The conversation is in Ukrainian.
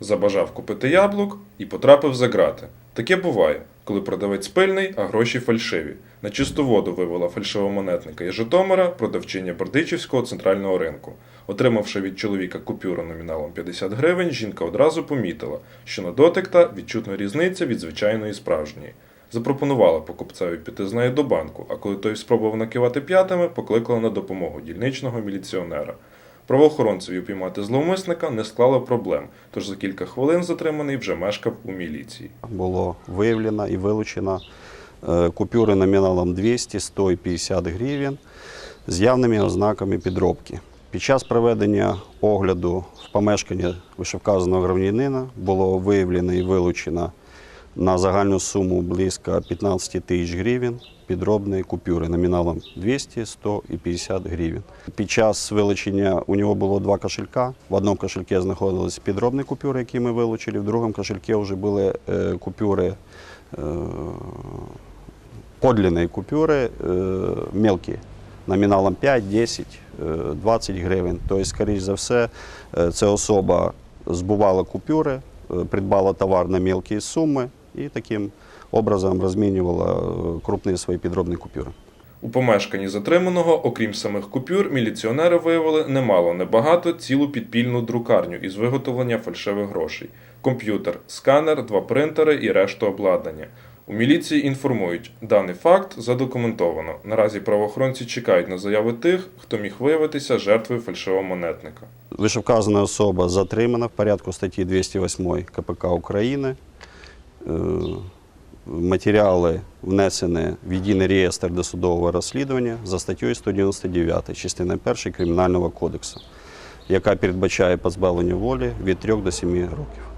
Забажав купити яблук і потрапив за грати. Таке буває, коли продавець пильний, а гроші фальшиві. На чисту воду вивела фальшивомонетника із Житомира продавчиня Бердичівського центрального ринку. Отримавши від чоловіка купюру номіналом 50 гривень, жінка одразу помітила, що на дотик та відчутна різниця від звичайної справжньої. Запропонувала покупцеві піти з нею до банку, а коли той спробував накивати п'ятами, покликала на допомогу дільничного міліціонера. Правоохоронцеві упіймати зловмисника не склало проблем, тож за кілька хвилин затриманий вже мешкав у міліції. було виявлено і вилучено е, купюри номіналом 200, 100 і 50 гривень з явними ознаками підробки. Під час проведення огляду в помешканні вишевказаного громадянина було виявлено і вилучено на загальну суму близько 15 тисяч гривень підробної купюри номіналом 200, 100 і 50 гривень. Під час вилучення у нього було два кошелька. В одному кошельку знаходились підробні купюри, які ми вилучили, в другому кошельку вже були е, купюри, е, подлинні купюри, е, мелкі, номіналом 5, 10, е, 20 гривень. Тобто, скоріш за все, ця особа збувала купюри, придбала товар на мелкі суми і таким образом розмінювала е, крупні свої підробні купюри. У помешканні затриманого, окрім самих купюр, міліціонери виявили немало небагато цілу підпільну друкарню із виготовлення фальшивих грошей, комп'ютер, сканер, два принтери і решту обладнання. У міліції інформують, даний факт задокументовано. Наразі правоохоронці чекають на заяви тих, хто міг виявитися жертвою фальшивомонетника. Вишевказана особа затримана в порядку статті 208 КПК України. Е, Матеріали внесені в єдиний реєстр досудового розслідування за статтею 199 частини 1 Кримінального кодексу, яка передбачає позбавлення волі від 3 до 7 років.